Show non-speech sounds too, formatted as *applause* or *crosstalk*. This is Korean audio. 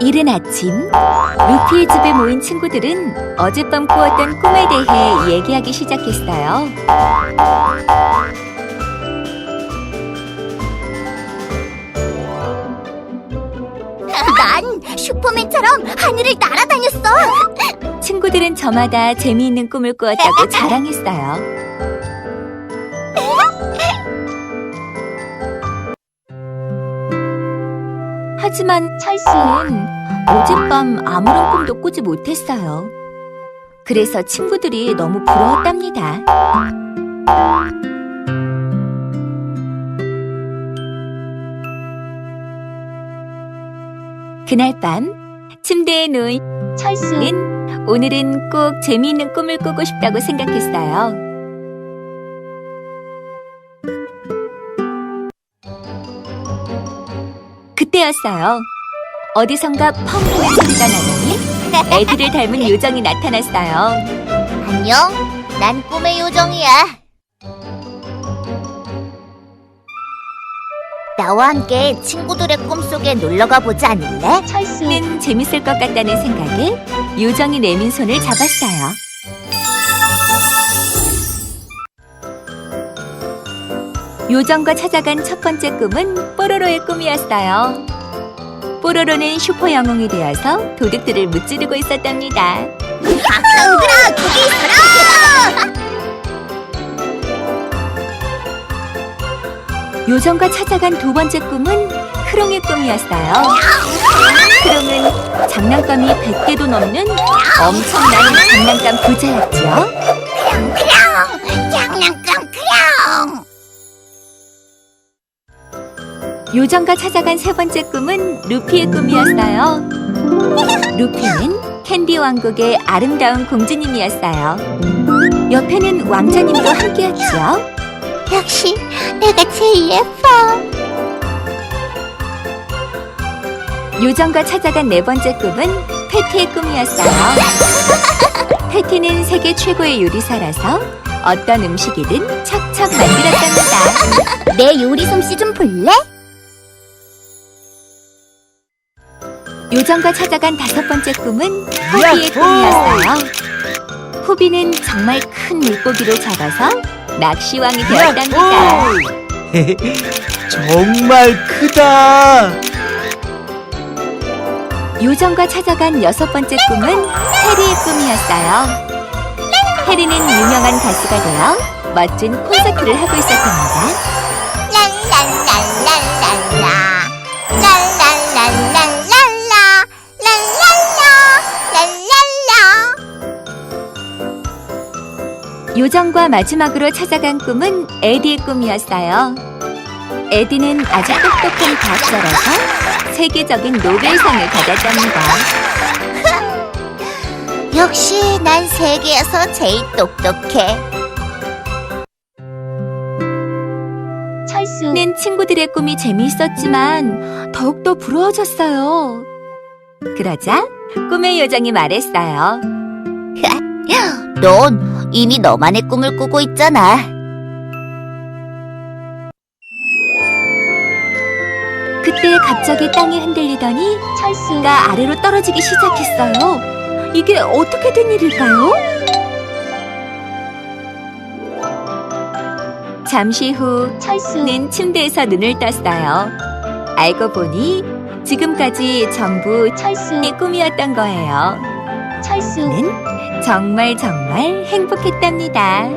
이른 아침, 루피의 집에 모인 친구들은 어젯밤 꾸었던 꿈에 대해 얘기하기 시작했어요. 난 슈퍼맨처럼 하늘을 날아다녔어. 친구들은 저마다 재미있는 꿈을 꾸었다고 자랑했어요. 하지만 찰스는 어젯밤 아무런 꿈도 꾸지 못했어요. 그래서 친구들이 너무 부러웠답니다. 그날 밤 침대에 누운 찰스는 오늘은 꼭 재미있는 꿈을 꾸고 싶다고 생각했어요. 그때였어요. 어디선가 펑 하는 소리가 나더니 애들을 닮은 요정이 나타났어요. 안녕. 난 꿈의 요정이야. 나와 함께 친구들의 꿈속에 놀러가 보지 않을래? 찰스는 재밌을 것 같다는 생각에 요정이 내민 손을 잡았어요. 요정과 찾아간 첫 번째 꿈은 뽀로로의 꿈이었어요. 뽀로로는 슈퍼 영웅이 되어서 도둑들을 무찌르고 있었답니다. 얘들아, 거기 있어라! 요정과 찾아간 두 번째 꿈은 크롱의 꿈이었어요. 크롱은 장난감이 100개도 넘는 엄청난 장난감 부자였지요. 요정과 찾아간 세 번째 꿈은 루피의 꿈이었어요. 루피는 캔디 왕국의 아름다운 공주님이었어요. 옆에는 왕자님도 함께였지요. 역시 내가 제일 예뻐. 요정과 찾아간 네 번째 꿈은 패티의 꿈이었어요. 패티는 세계 최고의 요리사라서 어떤 음식이든 척척 만들었답니다. *laughs* 내 요리 솜씨 좀 볼래? 요정과 찾아간 다섯 번째 꿈은 호비의 꿈이었어요. 호비는 정말 큰 물고기를 잡아서 낚시왕이 되었답니다. *laughs* 정말 크다. 요정과 찾아간 여섯 번째 꿈은 해리의 꿈이었어요. 해리는 유명한 가수가 되어 멋진 콘서트를 하고 있었답니다. 요정과 마지막으로 찾아간 꿈은 에디의 꿈이었어요. 에디는 아주 똑똑한 과학자라서 세계적인 노벨상을 받았답니다. *laughs* 역시 난 세계에서 제일 똑똑해 찰스는 친구들의 꿈이 재미있었지만 더욱더 부러워졌어요. 그러자 꿈의 요정이 말했어요. *laughs* 넌 이미 너만의 꿈을 꾸고 있잖아 그때 갑자기 땅이 흔들리더니 찰스가 아래로 떨어지기 시작했어요. 이게 어떻게 된 일일까요? 잠시 후 찰스는 침대에서 눈을 떴어요. 알고 보니 지금까지 전부 찰스의 꿈이었던 거예요. 찰스는 정말 정말 행복했답니다.